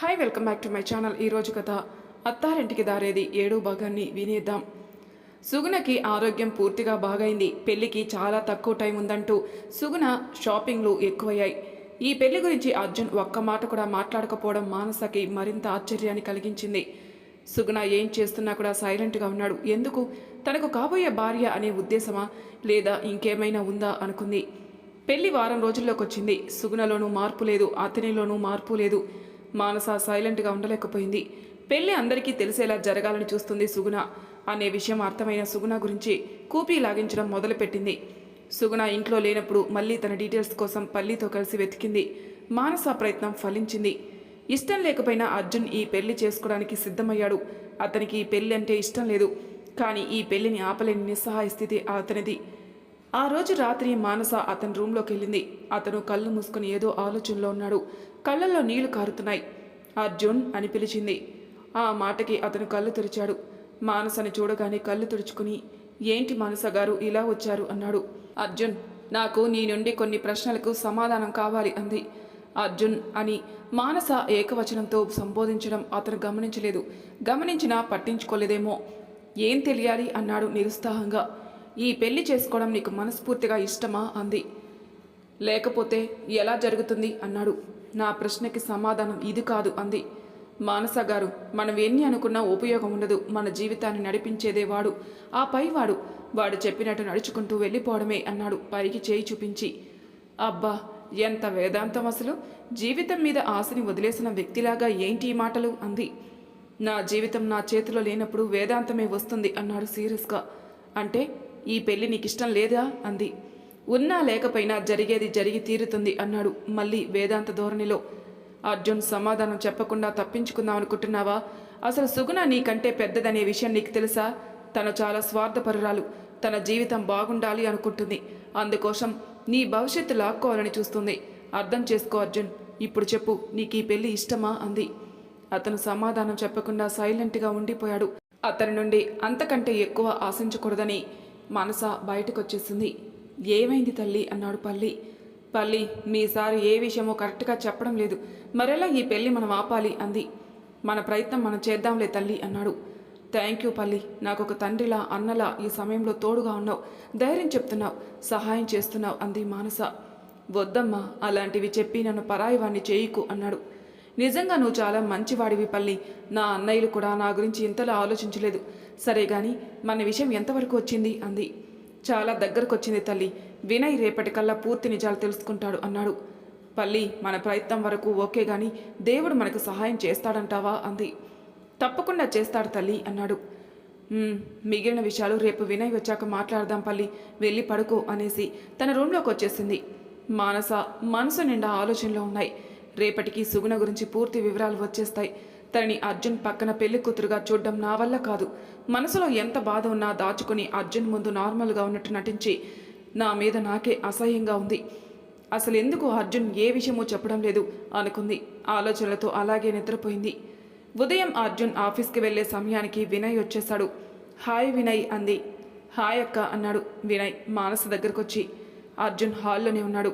Hi welcome back to my channel. ఈరోజు కథ అత్తారింటికి దారేది ఏడో భాగాన్ని వినేద్దాం. సుగుణకి ఆరోగ్యం పూర్తిగా బాగైంది. పెళ్ళికి చాలా తక్కువ టైం ఉందంటూ సుగుణ షాపింగ్లు ఎక్కువయ్యాయి. ఈ పెళ్ళి గురించి అర్జున్ ఒక్క మాట కూడా మాట్లాడకపోవడం మానసకి మరింత ఆశ్చర్యాన్ని కలిగించింది. సుగుణ ఏం చేస్తున్నా కూడా సైలెంట్గా ఉన్నాడు. ఎందుకు? తనకు కాబోయే భార్య అనే ఉద్దేశమా? లేదా ఇంకేమైనా ఉందా? అనుకుంది. పెళ్ళి వారం రోజుల్లోకి వచ్చింది సుగుణలోనూ మార్పు లేదు. అతనిలోనూ మార్పు లేదు. మానస సైలెంట్గా ఉండలేకపోయింది. పెళ్ళి అందరికీ తెలిసేలా జరగాలని చూస్తుంది సుగుణ. అనే విషయం అర్థమైన సుగుణ గురించి కూపీ లాగించడం మొదలుపెట్టింది. సుగుణ ఇంట్లో లేనప్పుడు మళ్ళీ తన డీటెయిల్స్ కోసం పల్లితో కలిసి వెతికింది. మానస ప్రయత్నం ఫలించింది. ఇష్టం లేకపోయినా అర్జున్ ఈ పెళ్ళి చేసుకోవడానికి సిద్ధమయ్యాడు. అతనికి ఈ పెళ్ళి అంటే ఇష్టం లేదు. కానీ ఈ పెళ్ళిని ఆపలేని నిస్సహాయ స్థితి అతనిది. ఆ రోజు రాత్రి మానస అతని రూంలోకి వెళ్ళింది అతను కళ్ళు మూసుకుని ఏదో ఆలోచనలో ఉన్నాడు. కళ్ళల్లో నీళ్ళు కారుతున్నాయి. అర్జున్ అని పిలిచింది. ఆ మాటకి అతను కళ్ళు తెరిచాడు. మానసని చూడగానే కళ్ళు తుడుచుకుని ఏంటి మానస గారు ఇలా వచ్చారు? అన్నాడు. అర్జున్ నాకు నీ నుండి కొన్ని ప్రశ్నలకు సమాధానం కావాలి అంది. అర్జున్ అని మానస ఏకవచనంతో సంబోధించడం అతను గమనించలేదు. గమనించినా పట్టించుకోలేదేమో. ఏం తెలియాలి? అన్నాడు నిరుత్సాహంగా. ఈ పెళ్ళి చేసుకోవడం నీకు మనస్ఫూర్తిగా ఇష్టమా? అంది. లేకపోతే ఎలా జరుగుతుంది? అన్నాడు. నా ప్రశ్నకి సమాధానం ఇది కాదు అంది. మానస గారు మనం ఎన్ని అనుకున్నా ఉపయోగం ఉండదు. మన జీవితాన్ని నడిపించేదే వాడు. ఆ పైవాడు వాడు. చెప్పినట్టు నడుచుకుంటూ వెళ్ళిపోవడమే అన్నాడు పైకి చేయి చూపించి. అబ్బా ఎంత వేదాంతం అసలు. జీవితం మీద ఆశని వదిలేసిన వ్యక్తిలాగా ఏంటి ఈ మాటలు? అంది. నా జీవితం నా చేతిలో లేనప్పుడు వేదాంతమే వస్తుంది అన్నాడు సీరియస్గా. అంటే ఈ పెళ్ళి నీకు ఇష్టం లేదా? అంది. ఉన్నా లేకపోయినా జరిగేది జరిగి తీరుతుంది అన్నాడు మళ్ళీ వేదాంత ధోరణిలో. అర్జున్ సమాధానం చెప్పకుండా తప్పించుకుందాం అనుకుంటున్నావా? అసలు సుగుణ నీకంటే పెద్దదనే విషయం నీకు తెలుసా? తను చాలా స్వార్థపరురాలు. తన జీవితం బాగుండాలి అనుకుంటుంది. అందుకోసం నీ భవిష్యత్తు లాక్కోవాలని చూస్తుంది. అర్థం చేసుకో అర్జున్. ఇప్పుడు చెప్పు నీకు ఈ పెళ్ళి ఇష్టమా? అంది. అతను సమాధానం చెప్పకుండా సైలెంట్గా ఉండిపోయాడు. అతని నుండి అంతకంటే ఎక్కువ ఆశించకూడదని మనస బయటకొచ్చేసింది. ఏమైంది తల్లి? అన్నాడు పల్లి. పల్లి మీసారి ఏ విషయమో కరెక్ట్గా చెప్పడం లేదు. మరెలా ఈ పెళ్ళి మనం ఆపాలి? అంది. మన ప్రయత్నం మనం చేద్దాంలే తల్లి అన్నాడు. థ్యాంక్ యూ పల్లి. నాకు ఒక తండ్రిలా అన్నలా ఈ సమయంలో తోడుగా ఉన్నావు. ధైర్యం చెప్తున్నావు. సహాయం చేస్తున్నావు అంది మానస. వద్దమ్మా అలాంటివి చెప్పి నన్ను పరాయివాణ్ణి చేయకు అన్నాడు. నిజంగా నువ్వు చాలా మంచివాడివి పల్లి. నా అన్నయ్యలు కూడా నా గురించి ఇంతలా ఆలోచించలేదు. సరే గాని మన విషయం ఎంతవరకు వచ్చింది? అంది. చాలా దగ్గరకు వచ్చింది తల్లి. వినయ్ రేపటికల్లా పూర్తి నిజాలు తెలుసుకుంటాడు అన్నాడు. పల్లి మన ప్రయత్నం వరకు ఓకే గాని దేవుడు మనకు సహాయం చేస్తాడంటావా? అంది. తప్పకుండా చేస్తాడు తల్లి అన్నాడు. మిగిలిన విషయాలు రేపు వినయ్ వచ్చాక మాట్లాడదాం పల్లి. వెళ్ళి పడుకో అనేసి తన రూమ్లోకి వచ్చేసింది. మానస మనసు నిండా ఆలోచనలో ఉన్నాయి. రేపటికి సుగుణ గురించి పూర్తి వివరాలు వచ్చేస్తాయి. తనని అర్జున్ పక్కన పెళ్ళి కూతురుగా చూడడం నా వల్ల కాదు. మనసులో ఎంత బాధ ఉన్నా దాచుకుని అర్జున్ ముందు నార్మల్గా ఉన్నట్టు నటించి నా మీద నాకే అసహ్యంగా ఉంది. అసలు ఎందుకు అర్జున్ ఏ విషయమో చెప్పడం లేదు అనుకుంది. ఆలోచనలతో అలాగే నిద్రపోయింది. ఉదయం అర్జున్ ఆఫీస్కి వెళ్ళే సమయానికి వినయ్ వచ్చేశాడు. హాయ్ వినయ్ అంది. హాయ్ అక్క అన్నాడు వినయ్ మానస దగ్గరకొచ్చి. అర్జున్ హాల్లోనే ఉన్నాడు.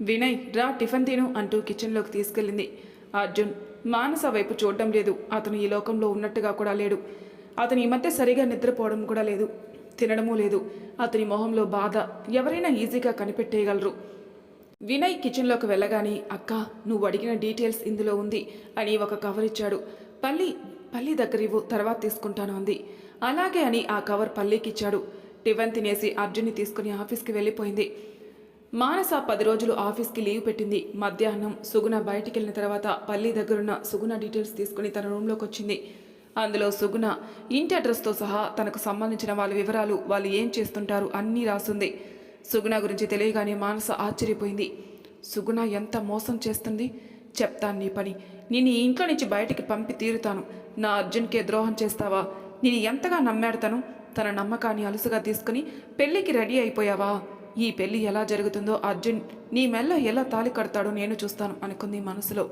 వినయ్ రా టిఫిన్ తిను అంటూ కిచెన్లోకి తీసుకెళ్ళింది. అర్జున్ మానస వైపు చూడడం లేదు. అతను ఈ లోకంలో ఉన్నట్టుగా కూడా లేడు. అతను ఈ మధ్య సరిగా నిద్రపోవడం కూడా లేదు. తినడమూ లేదు. అతని మొహంలో బాధ ఎవరైనా ఈజీగా కనిపెట్టేయగలరు. వినయ్ కిచెన్లోకి వెళ్ళగానే అక్క నువ్వు అడిగిన డీటెయిల్స్ ఇందులో ఉంది అని ఒక కవర్ ఇచ్చాడు. పల్లి పల్లి దగ్గర ఇవ్వు తర్వాత తీసుకుంటాను అంది. అలాగే అని ఆ కవర్ పల్లికి ఇచ్చాడు టిఫిన్ తినేసి అర్జున్ని తీసుకుని ఆఫీస్కి వెళ్ళిపోయింది. మానస పది రోజులు ఆఫీస్కి లీవ్ పెట్టింది. మధ్యాహ్నం సుగుణ బయటికి వెళ్ళిన తర్వాత పల్లి దగ్గరున్న సుగుణ డీటెయిల్స్ తీసుకుని తన రూమ్లోకి వచ్చింది అందులో సుగుణ ఇంటి అడ్రస్తో సహా తనకు సంబంధించిన వాళ్ళ వివరాలు వాళ్ళు ఏం చేస్తుంటారు అన్నీ రాసుంది. సుగుణ గురించి తెలియగానే మానస ఆశ్చర్యపోయింది. సుగుణ ఎంత మోసం చేస్తుంది? చెప్తాను నీ పని. నేను ఈ ఇంట్లో నుంచి బయటికి పంపి తీరుతాను. నా అర్జున్కే ద్రోహం చేస్తావా? నేను ఎంతగా నమ్మాడతాను? తన నమ్మకాన్ని అలుసుగా తీసుకుని పెళ్ళికి రెడీ అయిపోయావా? ఈ పెళ్ళి ఎలా జరుగుతుందో అర్జున్ నీ మెల్ల ఎలా తాలి కడతాడో నేను చూస్తాను అనుకుంది మనసులో.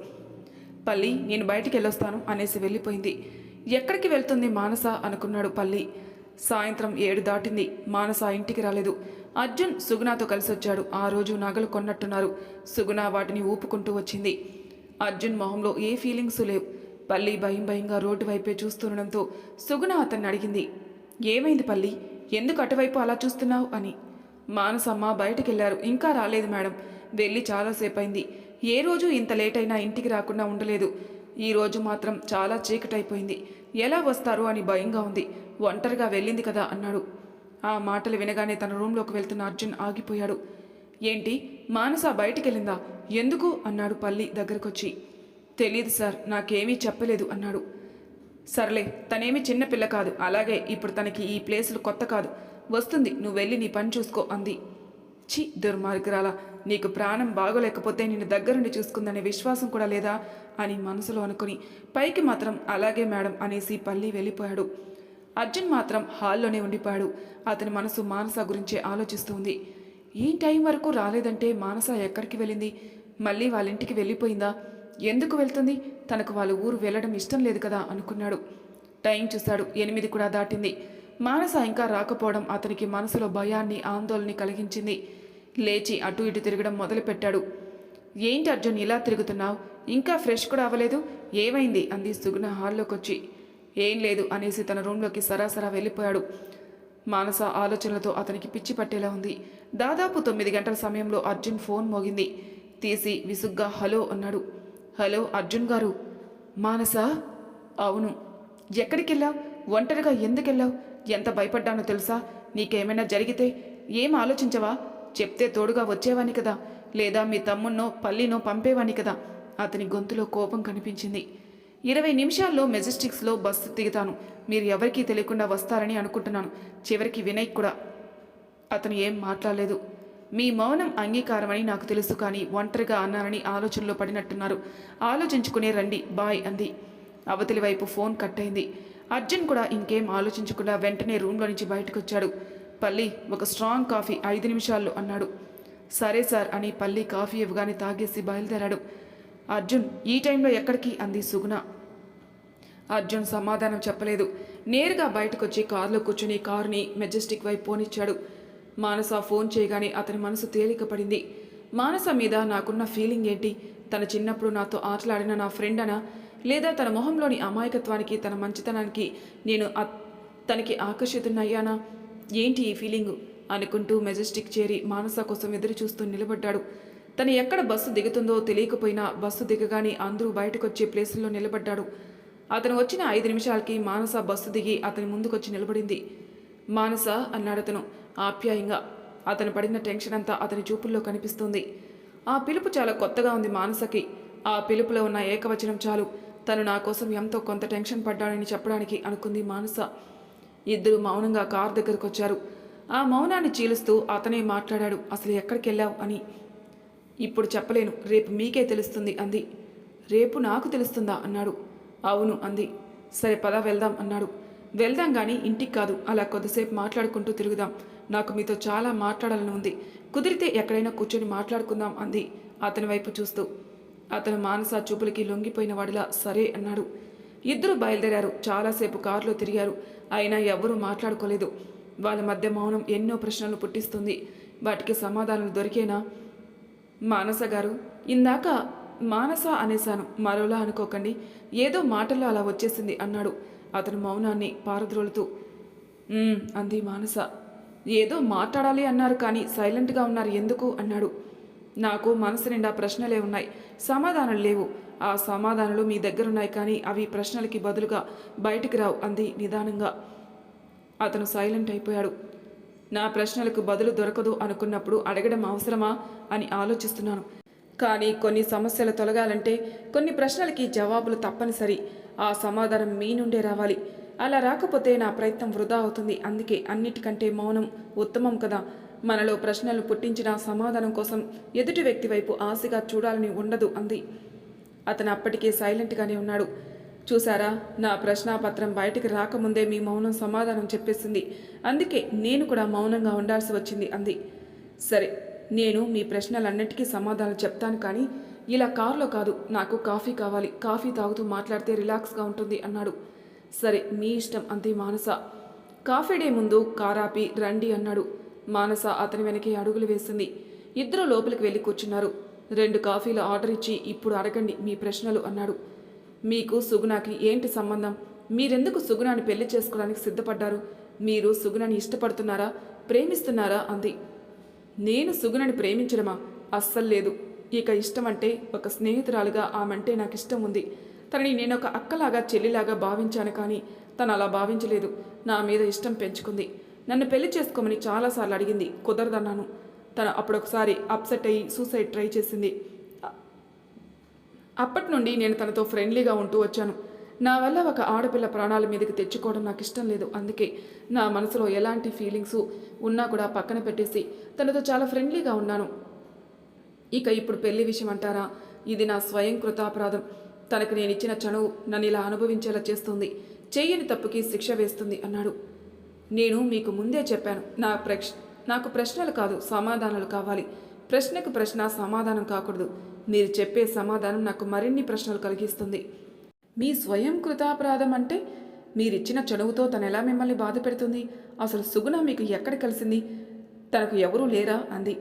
పల్లి నేను బయటికి వెళ్ళొస్తాను అనేసి వెళ్ళిపోయింది. ఎక్కడికి వెళ్తుంది మానస అనుకున్నాడు పల్లి. సాయంత్రం ఏడు దాటింది. మానస ఇంటికి రాలేదు. అర్జున్ సుగుణతో కలిసి వచ్చాడు ఆ రోజు నగలు కొన్నట్టున్నారు. సుగుణ వాటిని ఊపుకుంటూ వచ్చింది. అర్జున్ మొహంలో ఏ ఫీలింగ్స్ లేవు. పల్లి భయం భయంగా రోడ్డు వైపే చూస్తుండడంతో సుగుణ అతన్ని అడిగింది. ఏమైంది పల్లి? ఎందుకు అటువైపు అలా చూస్తున్నావు అని. మానసమ్మ బయటికెళ్ళారు. ఇంకా రాలేదు మేడం. వెళ్ళి చాలాసేపు అయింది ఏ రోజు ఇంత లేట్ అయినా ఇంటికి రాకుండా ఉండలేదు. ఈ రోజు మాత్రం చాలా చీకటైపోయింది. ఎలా వస్తారు అని భయంగా ఉంది. ఒంటరిగా వెళ్ళింది కదా అన్నాడు. ఆ మాటలు వినగానే తన రూంలోకి వెళ్తున్న అర్జున్ ఆగిపోయాడు. ఏంటి? మానస బయటికెళ్ళిందా? ఎందుకు? అన్నాడు పల్లి దగ్గరకొచ్చి. తెలియదు సార్ నాకేమీ చెప్పలేదు అన్నాడు. సర్లే తనేమి చిన్నపిల్ల కాదు. అలాగే ఇప్పుడు తనకి ఈ ప్లేసులు కొత్త కాదు. వస్తుంది. నువ్వు వెళ్ళి నీ పని చూసుకో అంది. చి దుర్మార్గురాల నీకు ప్రాణం బాగోలేకపోతే నిన్ను దగ్గరుండి చూసుకుందనే విశ్వాసం కూడా లేదా? అని మనసులో అనుకుని పైకి మాత్రం అలాగే మేడం అనేసి పల్లి వెళ్ళిపోయాడు. అర్జున్ మాత్రం హాల్లోనే ఉండిపోయాడు. అతని మనసు మానస గురించే ఆలోచిస్తుంది. ఈ టైం వరకు రాలేదంటే మానస ఎక్కడికి వెళ్ళింది? మళ్ళీ వాళ్ళ ఇంటికి వెళ్ళిపోయిందా? ఎందుకు వెళ్తుంది? తనకు వాళ్ళ ఊరు వెళ్ళడం ఇష్టం లేదు కదా అనుకున్నాడు. టైం చూశాడు. ఎనిమిది కూడా దాటింది. మానస ఇంకా రాకపోవడం అతనికి మనసులో భయాన్ని ఆందోళన కలిగించింది. లేచి అటు ఇటు తిరగడం మొదలుపెట్టాడు. ఏంటి అర్జున్ ఇలా తిరుగుతున్నావు? ఇంకా ఫ్రెష్ కూడా అవ్వలేదు? ఏమైంది? అంది సుగుణ హాల్లోకి వచ్చి ఏం లేదు అనేసి తన రూంలోకి సరాసరా వెళ్ళిపోయాడు. మానస ఆలోచనలతో అతనికి పిచ్చి పట్టేలా ఉంది. దాదాపు తొమ్మిది గంటల సమయంలో అర్జున్ ఫోన్ మోగింది. తీసి విసుగ్గా హలో అన్నాడు. హలో అర్జున్ గారు. మానస? అవును. ఎక్కడికెళ్ళావు? ఒంటరిగా ఎందుకెళ్ళావు? ఎంత భయపడ్డానో తెలుసా? నీకేమైనా జరిగితే ఏం ఆలోచించవా? చెప్తే తోడుగా వచ్చేవాని కదా. లేదా మీ తమ్మున్నో పల్లినో పంపేవాని కదా. అతని గొంతులో కోపం కనిపించింది. ఇరవై నిమిషాల్లో మెజెస్టిక్స్లో బస్సు దిగుతాను. మీరు ఎవరికీ తెలియకుండా వస్తారని అనుకుంటున్నాను. చివరికి వినయ్ కూడా. అతను ఏం మాట్లాడలేదు. మీ మౌనం అంగీకారమని నాకు తెలుసు కానీ ఒంటరిగా అన్నారని ఆలోచనలో పడినట్టున్నారు. ఆలోచించుకునే రండి బాయ్ అంది. అవతలి వైపు ఫోన్ కట్ అయింది అర్జున్ కూడా ఇంకేం ఆలోచించకుండా వెంటనే రూమ్లో నుంచి బయటకు వచ్చాడు పల్లి ఒక స్ట్రాంగ్ కాఫీ ఐదు నిమిషాల్లో అన్నాడు. సరే సార్ అని పల్లి కాఫీ ఇవ్వగానే తాగేసి బయలుదేరాడు. అర్జున్ ఈ టైంలో ఎక్కడికి? అంది సుగుణ. అర్జున్ సమాధానం చెప్పలేదు. నేరుగా బయటకొచ్చి కారులో కూర్చుని కారుని మెజెస్టిక్ వైపు పోనిచ్చాడు. మానస ఫోన్ చేయగానే అతని మనసు తేలిక పడింది మానస మీద నాకున్న ఫీలింగ్ ఏంటి? తన చిన్నప్పుడు నాతో ఆటలాడిన నా ఫ్రెండ్ అనా లేదా తన మొహంలోని అమాయకత్వానికి తన మంచితనానికి నేను తనకి ఆకర్షితున్నయ్యానా? ఏంటి ఈ ఫీలింగు? అనుకుంటూ మెజెస్టిక్ చేరి మానస కోసం ఎదురు చూస్తూ నిలబడ్డాడు. తను ఎక్కడ బస్సు దిగుతుందో తెలియకపోయినా బస్సు దిగగానే అందరూ బయటకొచ్చే ప్లేసుల్లో నిలబడ్డాడు. అతను వచ్చిన ఐదు నిమిషాలకి మానస బస్సు దిగి అతని ముందుకొచ్చి నిలబడింది. మానస అన్నాడు అతను ఆప్యాయంగా. అతను పడిన టెన్షన్ అంతా అతని చూపుల్లో కనిపిస్తుంది. ఆ పిలుపు చాలా కొత్తగా ఉంది మానసకి. ఆ పిలుపులో ఉన్న ఏకవచనం చాలు. తను నా కోసం ఎంతో కొంత టెన్షన్ పడ్డాడని చెప్పడానికి అనుకుంది మానస. ఇద్దరు మౌనంగా కార్ దగ్గరకు వచ్చారు ఆ మౌనాన్ని చీలుస్తూ అతనే మాట్లాడాడు అసలు ఎక్కడికి వెళ్ళావు? అని. ఇప్పుడు చెప్పలేను రేపు మీకే తెలుస్తుంది అంది. రేపు నాకు తెలుస్తుందా? అన్నాడు. అవును అంది. సరే పద వెళ్దాం అన్నాడు. వెళ్దాం కానీ ఇంటికి కాదు అలా కొద్దిసేపు మాట్లాడుకుంటూ తిరుగుదాం. నాకు మీతో చాలా మాట్లాడాలని ఉంది. కుదిరితే ఎక్కడైనా కూర్చొని మాట్లాడుకుందాం అంది అతని వైపు చూస్తూ. అతను మానస చూపులకి లొంగిపోయిన వాడిలా సరే అన్నాడు. ఇద్దరు బయలుదేరారు. చాలాసేపు కారులో తిరిగారు. అయినా ఎవ్వరూ మాట్లాడుకోలేదు. వాళ్ళ మధ్య మౌనం ఎన్నో ప్రశ్నలు పుట్టిస్తుంది. వాటికి సమాధానాలు దొరికేనా? మానస గారు ఇందాక మానస అనేశాను. మరోలా అనుకోకండి. ఏదో మాటల్లో అలా వచ్చేసింది అన్నాడు. అతను మౌనాన్ని పారద్రోలుతూ అంది మానస. ఏదో మాట్లాడాలి అన్నారు కానీ సైలెంట్గా ఉన్నారు ఎందుకు? అన్నాడు. నాకు మనసు నిండా ప్రశ్నలే ఉన్నాయి. సమాధానాలు లేవు. ఆ సమాధానాలు మీ దగ్గరున్నాయి కానీ అవి ప్రశ్నలకి బదులుగా బయటికి రావు అంది నిదానంగా. అతను సైలెంట్ అయిపోయాడు. నా ప్రశ్నలకు బదులు దొరకదు అనుకున్నప్పుడు అడగడం అవసరమా అని ఆలోచిస్తున్నాను. కానీ కొన్ని సమస్యలు తొలగాలంటే కొన్ని ప్రశ్నలకి జవాబులు తప్పనిసరి. ఆ సమాధానం మీ నుండే రావాలి. అలా రాకపోతే నా ప్రయత్నం వృధా అవుతుంది. అందుకే అన్నిటికంటే మౌనం ఉత్తమం కదా. మనలో ప్రశ్నలు పుట్టించిన సమాధానం కోసం ఎదుటి వ్యక్తి వైపు ఆశగా చూడాలని ఉండదు అంది. అతను అప్పటికే సైలెంట్గానే ఉన్నాడు. చూసారా నా ప్రశ్నాపత్రం బయటికి రాకముందే మీ మౌనం సమాధానం చెప్పేసింది. అందుకే నేను కూడా మౌనంగా ఉండాల్సి వచ్చింది అంది. సరే నేను మీ ప్రశ్నలన్నిటికీ సమాధానం చెప్తాను కానీ ఇలా కారులో కాదు నాకు కాఫీ కావాలి. కాఫీ తాగుతూ మాట్లాడితే రిలాక్స్గా ఉంటుంది అన్నాడు. సరే మీ ఇష్టం అంది మానస. కాఫీ డే ముందు కారాపి రండి అన్నాడు. మానస అతని వెనకే అడుగులు వేసింది. ఇద్దరు లోపలికి వెళ్ళి కూర్చున్నారు. రెండు కాఫీలు ఆర్డర్ ఇచ్చి ఇప్పుడు అడగండి మీ ప్రశ్నలు అన్నాడు. మీకు సుగుణాకి ఏంటి సంబంధం? మీరెందుకు సుగుణాన్ని పెళ్ళి చేసుకోవడానికి సిద్ధపడ్డారు? మీరు సుగుణాన్ని ఇష్టపడుతున్నారా? ప్రేమిస్తున్నారా? అంది. నేను సుగుణని ప్రేమించడమా? అస్సలు లేదు. ఇక ఇష్టం అంటే ఒక స్నేహితురాలుగా ఆమంటే నాకు ఇష్టం ఉంది. తనని నేను ఒక అక్కలాగా చెల్లిలాగా భావించాను కానీ తను అలా భావించలేదు. నా మీద ఇష్టం పెంచుకుంది. నన్ను పెళ్ళి చేసుకోమని చాలాసార్లు అడిగింది. కుదరదన్నాను. తను అప్పుడొకసారి అప్సెట్ అయ్యి సూసైడ్ ట్రై చేసింది. అప్పటి నుండి నేను తనతో ఫ్రెండ్లీగా ఉంటూ వచ్చాను. నా వల్ల ఒక ఆడపిల్ల ప్రాణాల మీదకి తెచ్చుకోవడం నాకు ఇష్టం లేదు. అందుకే నా మనసులో ఎలాంటి ఫీలింగ్స్ ఉన్నా కూడా పక్కన పెట్టేసి తనతో చాలా ఫ్రెండ్లీగా ఉన్నాను. ఇక ఇప్పుడు పెళ్ళి విషయం అంటారా? ఇది నా స్వయం కృతాపరాధం తనకు నేను ఇచ్చిన చనువు నన్ను ఇలా అనుభవించేలా చేస్తుంది. చెయ్యని తప్పుకి శిక్ష వేస్తుంది అన్నాడు. నేను మీకు ముందే చెప్పాను. నా ప్రక్ష నాకు ప్రశ్నలు కాదు సమాధానాలు కావాలి. ప్రశ్నకు ప్రశ్న సమాధానం కాకూడదు. మీరు చెప్పే సమాధానం నాకు మరిన్ని ప్రశ్నలు కలిగిస్తుంది. మీ స్వయం కృతాపరాధం అంటే మీరిచ్చిన చనువుతో తను ఎలా మిమ్మల్ని బాధ పెడుతుంది? అసలు సుగుణ మీకు ఎక్కడ కలిసింది? తనకు ఎవరూ లేరా? అంది.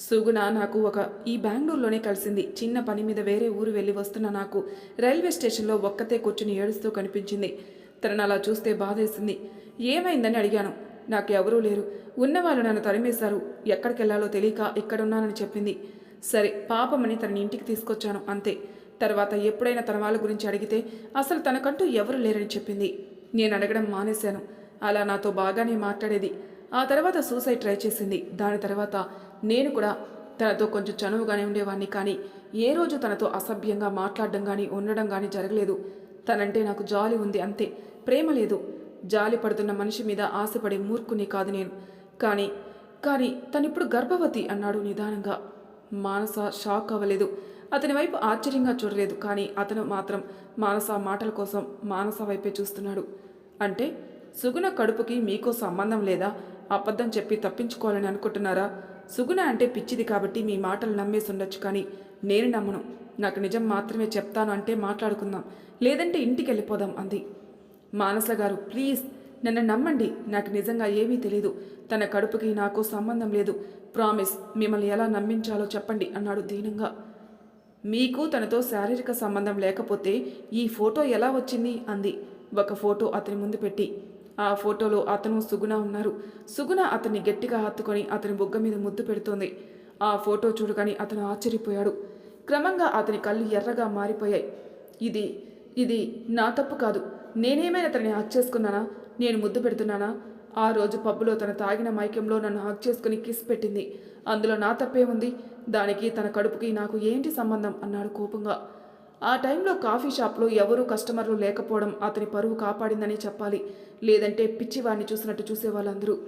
సుగుణ నాకు ఒక ఈ బెంగళూరులోనే కలిసింది. చిన్న పని మీద వేరే ఊరు వెళ్ళి వస్తున్న నాకు రైల్వే స్టేషన్లో ఒక్కతే కూర్చుని ఏడుస్తూ కనిపించింది. తనను అలా చూస్తే బాధేసింది. ఏమైందని అడిగాను. నాకు ఎవరూ లేరు. ఉన్నవాళ్ళు నన్ను తరిమేశారు. ఎక్కడికెళ్ళాలో తెలియక ఇక్కడున్నానని చెప్పింది. సరే పాపమని తనని ఇంటికి తీసుకొచ్చాను అంతే. తర్వాత ఎప్పుడైనా తన వాళ్ళ గురించి అడిగితే అసలు తనకంటూ ఎవరు లేరని చెప్పింది. నేను అడగడం మానేశాను. అలా నాతో బాగానే మాట్లాడేది. ఆ తర్వాత సూసైడ్ ట్రై చేసింది. దాని తర్వాత నేను కూడా తనతో కొంచెం చనువుగానే ఉండేవాడిని కానీ ఏ రోజు తనతో అసభ్యంగా మాట్లాడడం కానీ ఉండడం కానీ జరగలేదు. తనంటే నాకు జాలి ఉంది అంతే. ప్రేమ లేదు. జాలి పడుతున్న మనిషి మీద ఆశపడే మూర్ఖుని కాదు నేను. కానీ కానీ తనిప్పుడు గర్భవతి అన్నాడు నిదానంగా. మానస షాక్ అవ్వలేదు. అతని వైపు ఆశ్చర్యంగా చూడలేదు కానీ అతను మాత్రం మానస మాటల కోసం మానస వైపే చూస్తున్నాడు. అంటే సుగుణ కడుపుకి మీకో సంబంధం లేదా? అబద్ధం చెప్పి తప్పించుకోవాలని అనుకుంటున్నారా? సుగుణ అంటే పిచ్చిది కాబట్టి మీ మాటలు నమ్మేసి ఉండొచ్చు కానీ నేను నమ్మను. నాకు నిజం మాత్రమే చెప్తాను అంటే మాట్లాడుకుందాం. లేదంటే ఇంటికి వెళ్ళిపోదాం అంది. మానస గారు ప్లీజ్ నన్ను నమ్మండి. నాకు నిజంగా ఏమీ తెలీదు. తన కడుపుకి నాకు సంబంధం లేదు. ప్రామిస్ మిమ్మల్ని ఎలా నమ్మించాలో చెప్పండి అన్నాడు దీనంగా. మీకు తనతో శారీరక సంబంధం లేకపోతే ఈ ఫోటో ఎలా వచ్చింది? అంది. ఒక ఫోటో అతని ముందు పెట్టి. ఆ ఫోటోలో అతను సుగుణ ఉన్నారు. సుగుణ అతన్ని గట్టిగా హత్తుకొని అతని బుగ్గ మీద ముద్దు పెడుతోంది. ఆ ఫోటో చూడగానే అతను ఆశ్చర్యపోయాడు. క్రమంగా అతని కళ్ళు ఎర్రగా మారిపోయాయి. ఇది ఇది నా తప్పు కాదు. నేనేమైనా తనని హక్ చేసుకున్నానా? నేను ముద్దు పెడుతున్నానా? ఆ రోజు పబ్బులో తన తాగిన మైకంలో నన్ను హక్ చేసుకుని కిస్ పెట్టింది. అందులో నా తప్పే ఉంది. దానికి తన కడుపుకి నాకు ఏంటి సంబంధం? అన్నాడు కోపంగా. ఆ టైంలో కాఫీ షాప్లో ఎవరూ కస్టమర్లు లేకపోవడం అతని పరువు కాపాడిందని చెప్పాలి. లేదంటే పిచ్చివాడిని చూసినట్టు చూసేవాళ్ళందరూ.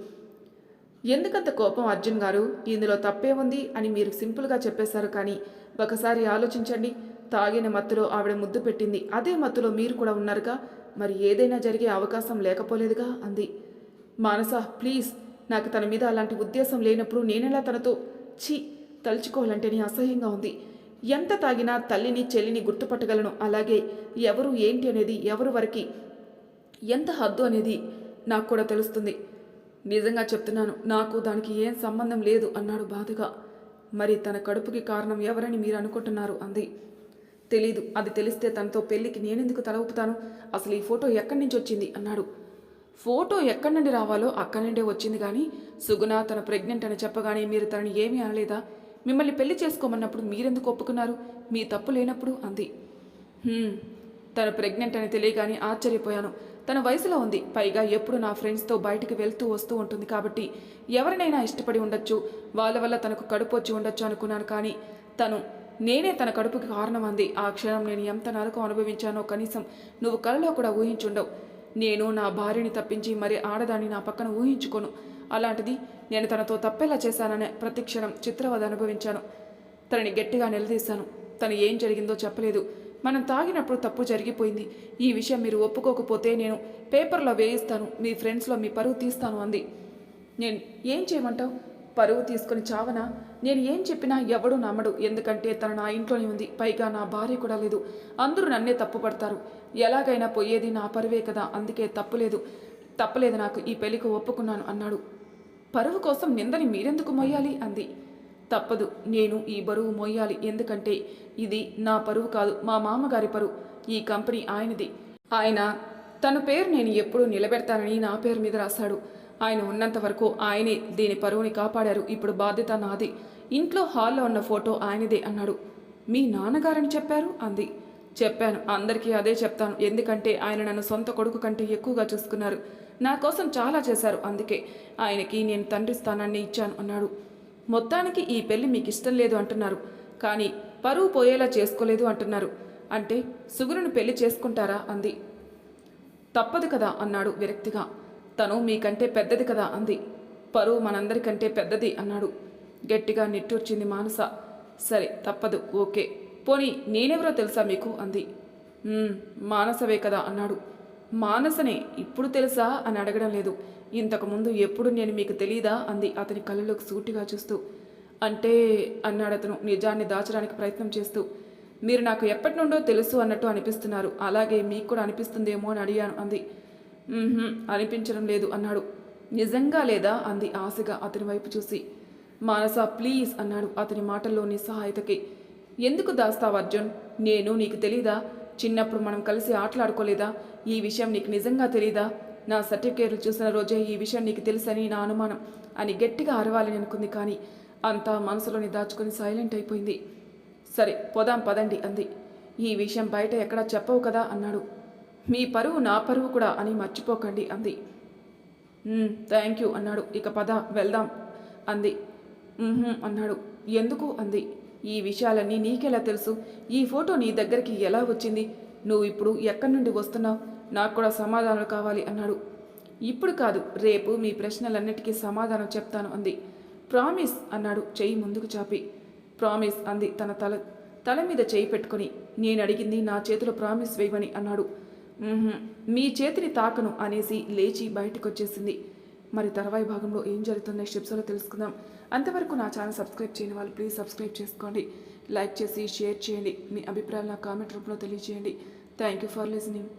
ఎందుకంత కోపం అర్జున్ గారు? ఇందులో తప్పే ఉంది అని మీరు సింపుల్గా చెప్పేశారు కానీ ఒకసారి ఆలోచించండి. తాగిన మత్తులో ఆవిడ ముద్దు పెట్టింది. అదే మత్తులో మీరు కూడా ఉన్నారుగా? మరి ఏదైనా జరిగే అవకాశం లేకపోలేదుగా అంది. మానస ప్లీజ్ నాకు తన మీద అలాంటి ఉద్దేశం లేనప్పుడు నేనెలా తనతో ఛీ తలుచుకోవాలంటేనే అసహ్యంగా ఉంది. ఎంత తాగినా తల్లిని చెల్లిని గుర్తుపట్టగలను. అలాగే ఎవరు ఏంటి అనేది ఎవరు వరకు ఎంత హద్దు అనేది నాకు కూడా తెలుస్తుంది. నిజంగా చెప్తున్నాను నాకు దానికి ఏం సంబంధం లేదు అన్నాడు బాధగా. మరి తన కడుపుకి కారణం ఎవరని మీరు అనుకుంటున్నారు? అంది. తెలీదు. అది తెలిస్తే తనతో పెళ్ళికి నేనెందుకు తల ఊపుతాను? అసలు ఈ ఫోటో ఎక్కడి నుంచి వచ్చింది? అన్నాడు. ఫోటో ఎక్కడి నుండి రావాలో అక్కడి నుండే వచ్చింది కానీ సుగుణ తన ప్రెగ్నెంట్ అని చెప్పగానే మీరు తనని ఏమీ అనలేదా? మిమ్మల్ని పెళ్ళి చేసుకోమన్నప్పుడు మీరెందుకు ఒప్పుకున్నారు? మీ తప్పు లేనప్పుడు అంది. తను ప్రెగ్నెంట్ అని తెలియగానే ఆశ్చర్యపోయాను. తన వయసులో ఉంది. పైగా ఎప్పుడు నా ఫ్రెండ్స్తో బయటికి వెళ్తూ వస్తూ ఉంటుంది కాబట్టి ఎవరినైనా ఇష్టపడి ఉండొచ్చు. వాళ్ళ వల్ల తనకు కడుపు వచ్చి ఉండొచ్చు అనుకున్నాను కానీ తను నేనే తన కడుపుకి కారణం అంది ఆ క్షణం నేను ఎంత నరకం అనుభవించానో కనీసం నువ్వు కలలో కూడా ఊహించుండవు. నేను నా భార్యని తప్పించి మరి ఆడదాన్ని నా పక్కన ఊహించుకోను. అలాంటిది నేను తనతో తప్పేలా చేశాననే ప్రతిక్షణం చిత్రవద అనుభవించాను. తనని గట్టిగా నిలదీశాను. తను ఏం జరిగిందో చెప్పలేదు. మనం తాగినప్పుడు తప్పు జరిగిపోయింది. ఈ విషయం మీరు ఒప్పుకోకపోతే నేను పేపర్లో వేయిస్తాను. మీ ఫ్రెండ్స్లో మీ పరువు తీస్తాను అంది. నేను ఏం చేయమంటావు? పరువు తీసుకొని చావనా నేను ఏం చెప్పినా ఎవడు నమ్మడు ఎందుకంటే తన నా ఇంట్లోనే ఉంది పైగా నా భార్య కూడా లేదు. అందరూ నన్నే తప్పు పడతారు. ఎలాగైనా పోయేది నా పరువే కదా అందుకే తప్పులేదు. తప్పలేదు నాకు ఈ పెళ్ళికి ఒప్పుకున్నాను అన్నాడు. పరువు కోసం నిందని మీరెందుకు మొయ్యాలి? అంది. తప్పదు నేను ఈ బరువు మోయాలి ఎందుకంటే ఇది నా పరువు కాదు మా మామగారి పరువు. ఈ కంపెనీ ఆయనది. ఆయన తన పేరు నేను ఎప్పుడూ నిలబెడతానని నా పేరు మీద రాశాడు. ఆయన ఉన్నంత వరకు ఆయనే దీని పరువుని కాపాడారు. ఇప్పుడు బాధ్యత నాది. ఇంట్లో హాల్లో ఉన్న ఫోటో ఆయనదే అన్నాడు. మీ నాన్నగారని చెప్పారు? అంది. చెప్పాను. అందరికీ అదే చెప్తాను. ఎందుకంటే ఆయన నన్ను సొంత కొడుకు కంటే ఎక్కువగా చూసుకున్నారు. నా కోసం చాలా చేశారు. అందుకే ఆయనకి నేను తండ్రి స్థానాన్ని ఇచ్చాను అన్నాడు. మొత్తానికి ఈ పెళ్ళి మీకు ఇష్టం లేదు అంటున్నారు. కానీ పరువు పోయేలా చేసుకోలేదు అంటున్నారు. అంటే సుగురును పెళ్ళి చేసుకుంటారా? అంది. తప్పదు కదా అన్నాడు విరక్తిగా. తను మీకంటే పెద్దది కదా అంది. పరువు మనందరికంటే పెద్దది అన్నాడు. గట్టిగా నిట్టూర్చింది మానస. సరే తప్పదు ఓకే. పోనీ నేనెవరో తెలుసా మీకు? అంది. మానసవే కదా అన్నాడు. మానసనే ఇప్పుడు తెలుసా అని అడగడం లేదు. ఇంతకుముందు ఎప్పుడు నేను మీకు తెలీదా? అంది అతని కళ్ళలోకి సూటిగా చూస్తూ. అంటే అన్నాడు అతను నిజాన్ని దాచడానికి ప్రయత్నం చేస్తూ. మీరు నాకు ఎప్పటి నుండో తెలుసు అన్నట్టు అనిపిస్తున్నారు. అలాగే మీకు కూడా అనిపిస్తుందేమో అని అడిగాను అంది. అనిపించడం లేదు అన్నాడు. నిజంగా లేదా? అంది ఆశగా అతని వైపు చూసి. మానస ప్లీజ్ అన్నాడు అతని మాటల్లోని సహాయతకి ఎందుకు దాస్తావు అర్జున్? నేను నీకు తెలీదా? చిన్నప్పుడు మనం కలిసి ఆటలాడుకోలేదా? ఈ విషయం నీకు నిజంగా తెలీదా? నా సర్టిఫికేట్లు చూసిన రోజే ఈ విషయం నీకు తెలుసని నా అనుమానం అని గట్టిగా అరవాలని అనుకుంది కానీ అంతా మనసులోని దాచుకుని సైలెంట్ అయిపోయింది. సరే పోదాం పదండి అంది. ఈ విషయం బయట ఎక్కడా చెప్పవు కదా? అన్నాడు. మీ పరువు నా పరువు కూడా అని మర్చిపోకండి అంది. థ్యాంక్ యూ అన్నాడు. ఇక పద వెళ్దాం అంది. అన్నాడు. ఎందుకు? అంది. ఈ విషయాలన్నీ నీకెలా తెలుసు? ఈ ఫోటో నీ దగ్గరికి ఎలా వచ్చింది? నువ్వు ఇప్పుడు ఎక్కడి నుండి వస్తున్నావు? నాకు కూడా సమాధానాలు కావాలి అన్నాడు. ఇప్పుడు కాదు రేపు మీ ప్రశ్నలన్నిటికీ సమాధానం చెప్తాను అంది. ప్రామిస్ అన్నాడు చెయ్యి ముందుకు చాపి. ప్రామిస్ అంది తన తల తల మీద చేయి పెట్టుకుని. నేను అడిగింది నా చేతిలో ప్రామిస్ వేయమని అన్నాడు. మీ చేతిని తాకను అనేసి లేచి బయటకు వచ్చేసింది మరి తర్వాయి భాగంలో ఏం జరుగుతుందో స్టెప్స్లో తెలుసుకుందాం. అంతవరకు నా ఛానల్ సబ్స్క్రైబ్ చేయని వాళ్ళు ప్లీజ్ సబ్స్క్రైబ్ చేసుకోండి. లైక్ చేసి షేర్ చేయండి. మీ అభిప్రాయాలు నా కామెంట్ రూపంలో తెలియజేయండి. Thank you for listening